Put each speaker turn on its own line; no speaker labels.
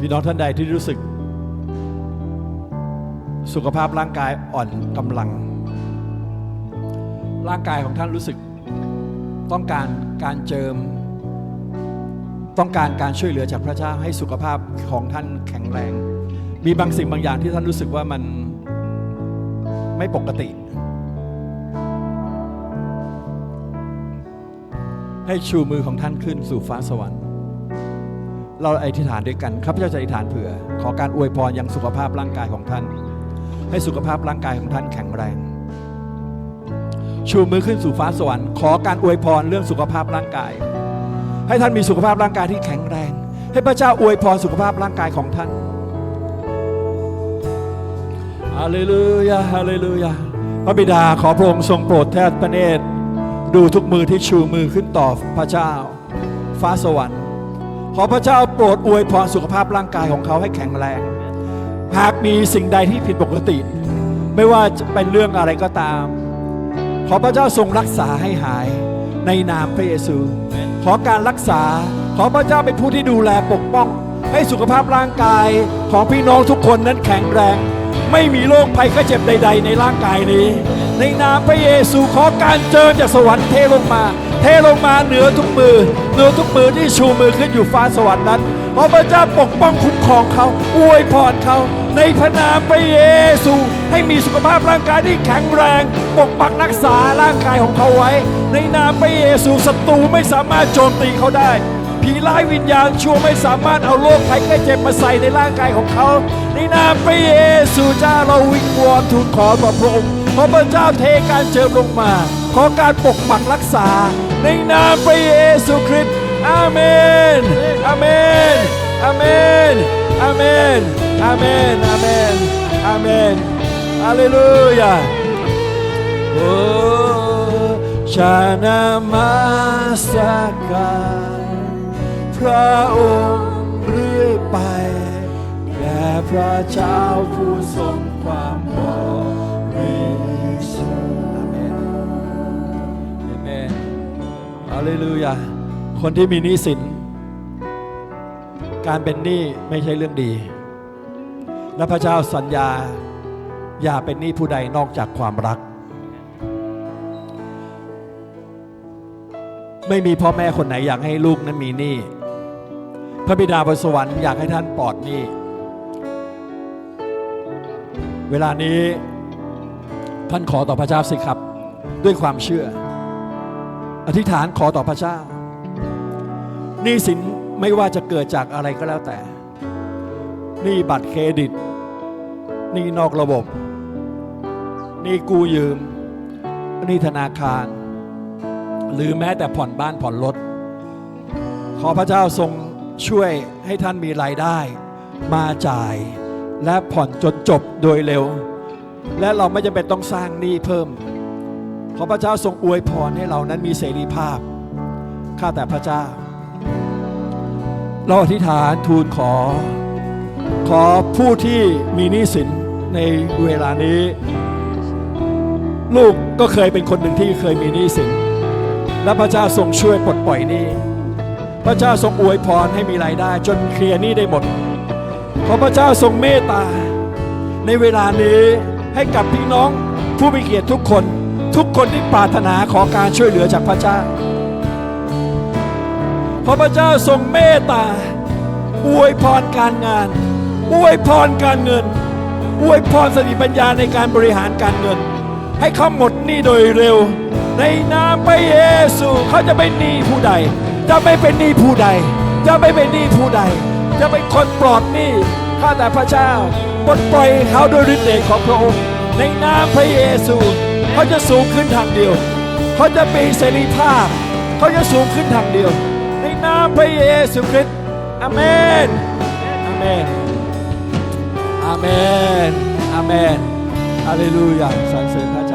พี่น้องท่านใดที่รู้สึก สุขภาพร่างกายอ่อนกำลัง ร่างกายของท่านรู้สึก ต้องการการเจิม ต้องการการช่วยเหลือจากพระเจ้าให้สุขภาพของท่านแข็งแรง มีบางสิ่งบางอย่างที่ท่านรู้สึกว่ามันไม่ปกติ ให้ชูมือของท่านขึ้นสู่ฟ้าสวรรค์ เราอธิษฐานด้วยกันข้าพเจ้าจะอธิษฐานเผื่อ ขอการอวยพรยังสุขภาพร่างกายของท่าน ให้สุขภาพร่างกายของท่านแข็งแรง ชูมือขึ้นสู่ฟ้าสวรรค์ขอการอวยพรเรื่องสุขภาพร่างกาย ให้ท่านมีสุขภาพร่างกายที่แข็งแรง ให้พระเจ้าอวยพรสุขภาพร่างกายของท่านฮาเลลูยาฮาเลลูยาพระบิดาขอพระองค์ทรงโปรดแทดพระเนตรดูทุกมือที่ชูมือขึ้นต่อพระเจ้า ฟ้าสวรรค์ ขอพระเจ้าโปรดอวยพรสุขภาพร่างกายของเขาให้แข็งแรง หากมีสิ่งใดที่ผิดปกติ ไม่ว่าจะเป็นเรื่องอะไรก็ตาม ขอพระเจ้าทรงรักษาให้หายในนามพระเยซู ขอการรักษา ขอพระเจ้าเป็นผู้ที่ดูแลปกป้อง ให้สุขภาพร่างกายของพี่น้องทุกคนนั้นแข็งแรง ไม่มีโรคภัยไข้เจ็บใด ๆ ในร่างกายนี้ ในนามพระเยซูขอการเจิมจากสวรรค์เทลงมา เทลงมาเหนือทุกมือเหนือทุกมือที่ชูมือขึ้นอยู่ฟ้าสวรรค์นั้นขอพระเจ้าปกป้องคุ้มครองเขาอวยพรเขาในพระนามพระเยซู ให้มีสุขภาพร่างกายที่แข็งแรง ปกปักรักษาร่างกายของเขาไว้ ในนามพระเยซูศัตรูไม่สามารถโจมตีเขาได้ผีร้ายวิญญาณชั่วไม่สามารถเอาโรคภัยไข้เจ็บมาใส่ในร่างกายของเขา ในนามพระเยซูเจ้าเราวิงวอนทูลขอต่อพระองค์ ขอพระเจ้าเทการเจิมลงมา ขอการปกปักรักษา ในนามพระเยซูคริสต์อาเมนอาเมนอาเมนอาเมนอาเมนอาเมนอาเมนฮาเลลูยาโอ้ชานามาสการพระองค์เรื่อยไปแด่พระเจ้าผู้ ลูยา คนที่มีหนี้สิน การเป็นหนี้ไม่ใช่เรื่องดี และพระเจ้าสัญญา อย่าเป็นหนี้ผู้ใดนอกจากความรัก ไม่มีพ่อแม่คนไหนอยากให้ลูกนั้นมีหนี้ พระบิดาบนสวรรค์อยากให้ท่านปลอดหนี้ เวลานี้ท่านขอต่อพระเจ้าสิครับ ด้วยความเชื่อ อธิษฐานขอต่อพระเจ้านี้สินไม่ว่าจะเกิดจากอะไรก็แล้วแต่นี้บัตรเครดิตนี้นอกระบบ นี้กู้ยืม นี้ธนาคาร หรือแม้แต่ผ่อนบ้านผ่อนรถ ขอพระเจ้าทรงช่วยให้ท่านมีรายได้ มาจ่ายและผ่อนจนจบโดยเร็ว และเราไม่จำเป็นต้องสร้างหนี้เพิ่ม ขอพระเจ้าทรงอวยพรให้เรานั้นมีเสรีภาพ ข้าแต่พระเจ้า เราอธิษฐานทูลขอ ขอผู้ที่มีหนี้สินในเวลานี้ ลูกก็เคยเป็นคนหนึ่งที่เคยมีหนี้สิน และพระเจ้าทรงช่วยปลดปล่อยหนี้ พระเจ้าทรงอวยพรให้มีรายได้ จนเคลียร์หนี้ได้หมด ขอพระเจ้าทรงเมตตา ในเวลานี้ให้กับพี่น้องผู้มีเกียรติทุกคน ทุกคนที่ปรารถนาขอการช่วยเหลือจากพระเจ้าพระเจ้าทรงเมตตา อวยพรการงาน อวยพรการเงิน อวยพรสติปัญญาในการบริหารการเงิน ให้เขาหมดหนี้โดยเร็ว ในนามพระเยซูเขาจะไม่หนี้ผู้ใด จะไม่เป็นหนี้ผู้ใด จะไม่เป็นหนี้ผู้ใด จะเป็นคนปลอดหนี้ข้าแต่พระเจ้าปลดปล่อยเขาโดยฤทธิ์เดชของพระองค์ในนามพระเยซู เขาจะสูงขึ้นทางเดียว เขาจะมีเสรีภาพ เขาจะสูงขึ้นทางเดียว ในนามพระเยซูคริสต์อเมนอเมนอเมนอเมนฮาเลลูยาสรรเสริญพระ